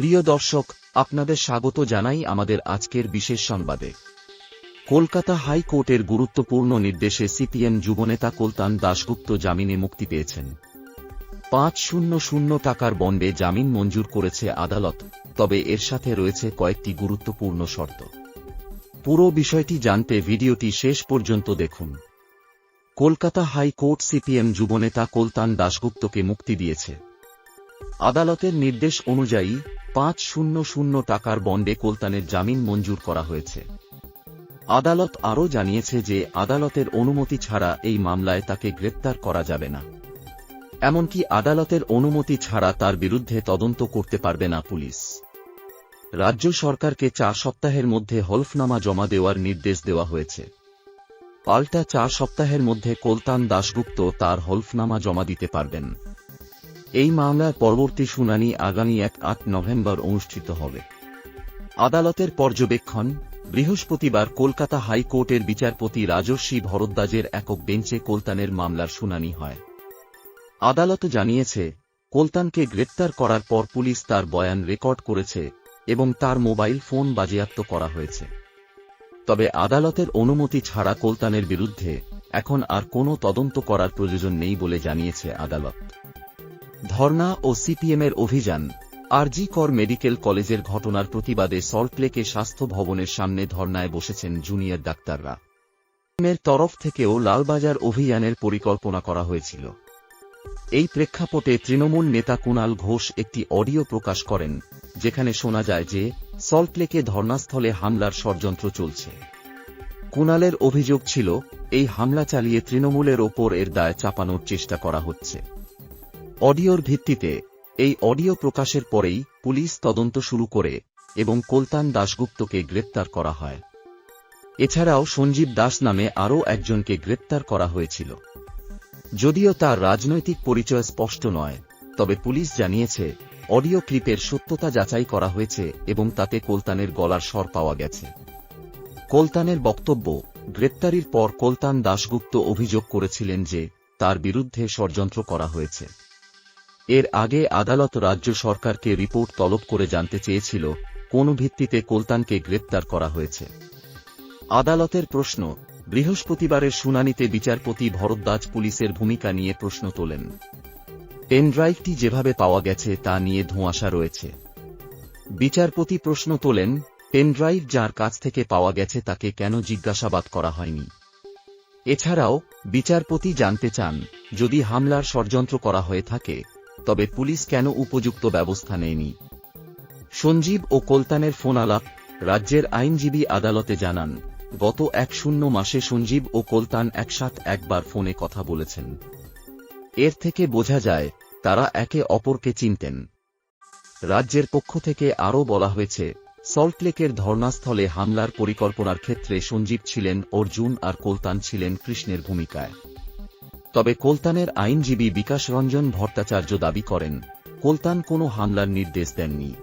প্রিয় দর্শক, আপনাদের স্বাগত জানাই আমাদের আজকের বিশেষ সংবাদে। কলকাতা হাইকোর্টের গুরুত্বপূর্ণ নির্দেশে সিপিএম যুবনেতা কলতান দাশগুপ্ত জামিনে মুক্তি পেয়েছেন। পাঁচ শূন্য শূন্য টাকার বন্ডে জামিন মঞ্জুর করেছে আদালত, তবে এর সাথে রয়েছে কয়েকটি গুরুত্বপূর্ণ শর্ত। পুরো বিষয়টি জানতে ভিডিওটি শেষ পর্যন্ত দেখুন। কলকাতা হাইকোর্ট সিপিএম যুবনেতা কলতান দাশগুপ্তকে মুক্তি দিয়েছে। আদালতের নির্দেশ অনুযায়ী পাঁচ শূন্য শূন্য টাকার বন্ডে কোলতানের জামিন মঞ্জুর করা হয়েছে। আদালত আরও জানিয়েছে যে আদালতের অনুমতি ছাড়া এই মামলায় তাকে গ্রেপ্তার করা যাবে না। এমনকি আদালতের অনুমতি ছাড়া তার বিরুদ্ধে তদন্ত করতে পারবে না পুলিশ। রাজ্য সরকারকে চার সপ্তাহের মধ্যে হলফনামা জমা দেওয়ার নির্দেশ দেওয়া হয়েছে। পাল্টা চার সপ্তাহের মধ্যে কোলতান দাশগুপ্ত তার হলফনামা জমা দিতে পারবেন। এই মামলার পরবর্তী শুনানি আগামী এক আট নভেম্বর অনুষ্ঠিত হবে। আদালতের পর্যবেক্ষণ, বৃহস্পতিবার কলকাতা হাইকোর্টের বিচারপতি রাজস্বী ভরদ্বাজের একক বেঞ্চে কোলতানের মামলার শুনানি হয়। আদালত জানিয়েছে, কোলতানকে গ্রেপ্তার করার পর পুলিশ তার বয়ান রেকর্ড করেছে এবং তার মোবাইল ফোন বাজেয়াপ্ত করা হয়েছে। তবে আদালতের অনুমতি ছাড়া কোলতানের বিরুদ্ধে এখন আর কোনো তদন্ত করার প্রয়োজন নেই বলে জানিয়েছে আদালত। ধর্না ও সিপিএমের অভিযান। আরজি কর মেডিকেল কলেজের ঘটনার প্রতিবাদে সল্টলেকে স্বাস্থ্য ভবনের সামনে ধর্নায় বসেছেন জুনিয়র ডাক্তাররা। এর তরফ থেকেও লালবাজার অভিযানের পরিকল্পনা করা হয়েছিল। এই প্রেক্ষাপটে তৃণমূল নেতা কুণাল ঘোষ একটি অডিও প্রকাশ করেন, যেখানে শোনা যায় যে সল্টলেকে ধর্নাস্থলে হামলার ষড়যন্ত্র চলছে। কুণালের অভিযোগ ছিল, এই হামলা চালিয়ে তৃণমূলের ওপর এর দায় চাপানোর চেষ্টা করা হচ্ছে। অডিওর ভিত্তিতে এই অডিও প্রকাশের পরেই পুলিশ তদন্ত শুরু করে এবং কোলতান দাশগুপ্তকে গ্রেপ্তার করা হয়। এছাড়াও সঞ্জীব দাস নামে আরও একজনকে গ্রেপ্তার করা হয়েছিল। যদিও তার রাজনৈতিক পরিচয় স্পষ্ট নয়, তবে পুলিশ জানিয়েছে, অডিও ক্লিপের সত্যতা যাচাই করা হয়েছে এবং তাতে কোলতানের গলার স্বর পাওয়া গেছে। কোলতানের বক্তব্য, গ্রেপ্তারির পর কোলতান দাশগুপ্ত অভিযোগ করেছিলেন যে, তার বিরুদ্ধে ষড়যন্ত্র করা হয়েছে। এর আগে আদালত রাজ্য সরকারকে রিপোর্ট তলব করে জানতে চেয়েছিল, কোন ভিত্তিতে কোলতানকে গ্রেপ্তার করা হয়েছে। আদালতের প্রশ্ন, বৃহস্পতিবারের শুনানিতে বিচারপতি ভরদ্বাজ পুলিশের ভূমিকা নিয়ে প্রশ্ন তোলেন। পেনড্রাইভটি যেভাবে পাওয়া গেছে তা নিয়ে ধোঁয়াশা রয়েছে। বিচারপতি প্রশ্ন তোলেন, পেনড্রাইভ যার কাছ থেকে পাওয়া গেছে তাকে কেন জিজ্ঞাসাবাদ করা হয়নি? এছাড়াও, বিচারপতি জানতে চান, যদি হামলার ষড়যন্ত্র করা হয়ে থাকে তবে পুলিশ কেন উপযুক্ত ব্যবস্থা নেয়নি? সঞ্জীব ও কোলতানের ফোন আলাপ রাজ্যের আইনজীবী আদালতে জানান, গত এক শূন্য মাসে সঞ্জীব ও কোলতান একসাথ একবার ফোনে কথা বলেছেন। এর থেকে বোঝা যায়, তারা একে অপরকে চিনতেন। রাজ্যের পক্ষ থেকে আরও বলা হয়েছে সল্টলেকের ধর্নাস্থলে হামলার পরিকল্পনার ক্ষেত্রে সঞ্জীব ছিলেন অর্জুন আর কোলতান ছিলেন কৃষ্ণের ভূমিকায়। তবে কোলতানের আইনজীবী বিকাশ রঞ্জন ভট্টাচার্য দাবি করেন, কোলতান কোনো হামলার নির্দেশ দেননি।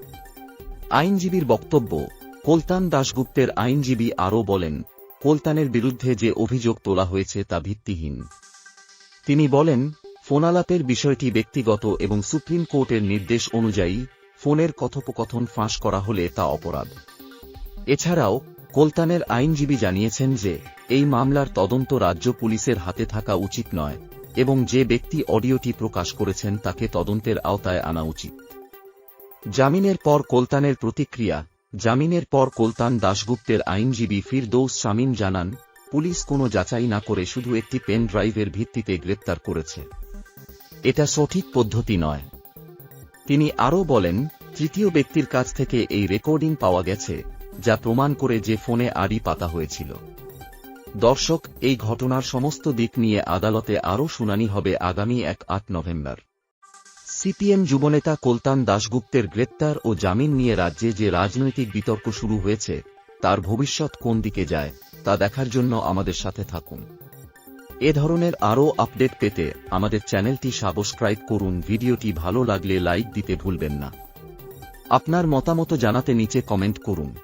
আইনজীবীর বক্তব্য, কোলতান দাশগুপ্তের আইনজীবী আরও বলেন, কোলতানের বিরুদ্ধে যে অভিযোগ তোলা হয়েছে তা ভিত্তিহীন। তিনি বলেন, ফোনালাপের বিষয়টি ব্যক্তিগত এবং সুপ্রিম কোর্টের নির্দেশ অনুযায়ী ফোনের কথোপকথন ফাঁস করা হলে তা অপরাধ। এছাড়াও কোলতানের আইনজীবী জানিয়েছেন যে, এই মামলার তদন্ত রাজ্য পুলিশের হাতে থাকা উচিত নয় এবং যে ব্যক্তি অডিওটি প্রকাশ করেছেন তাকে তদন্তের আওতায় আনা উচিত। জামিনের পর কোলতানের প্রতিক্রিয়া, জামিনের পর কোলতান দাশগুপ্তের আইনজীবী ফিরদৌস শামীম জানান, পুলিশ কোনো যাচাই না করে শুধু একটি পেন ড্রাইভের ভিত্তিতে গ্রেপ্তার করেছে। এটা সঠিক পদ্ধতি নয়। তিনি আরও বলেন, তৃতীয় ব্যক্তির কাছ থেকে এই রেকর্ডিং পাওয়া গেছে। যা প্রমাণ করে যে ফোনে আড়ি পাতা হয়েছিল। দর্শক, এই ঘটনার সমস্ত দিক নিয়ে আদালতে আরও শুনানি হবে আগামী এক আট নভেম্বর। সিপিএম যুবনেতা কোলতান দাশগুপ্তের গ্রেপ্তার ও জামিন নিয়ে রাজ্যে যে রাজনৈতিক বিতর্ক শুরু হয়েছে, তার ভবিষ্যৎ কোন দিকে যায়, তা দেখার জন্য আমাদের সাথে থাকুন। এ ধরনের আরও আপডেট পেতে আমাদের চ্যানেলটি সাবস্ক্রাইব করুন, ভিডিওটি ভালো লাগলে লাইক দিতে ভুলবেন না। আপনার মতামত জানাতে নিচে কমেন্ট করুন।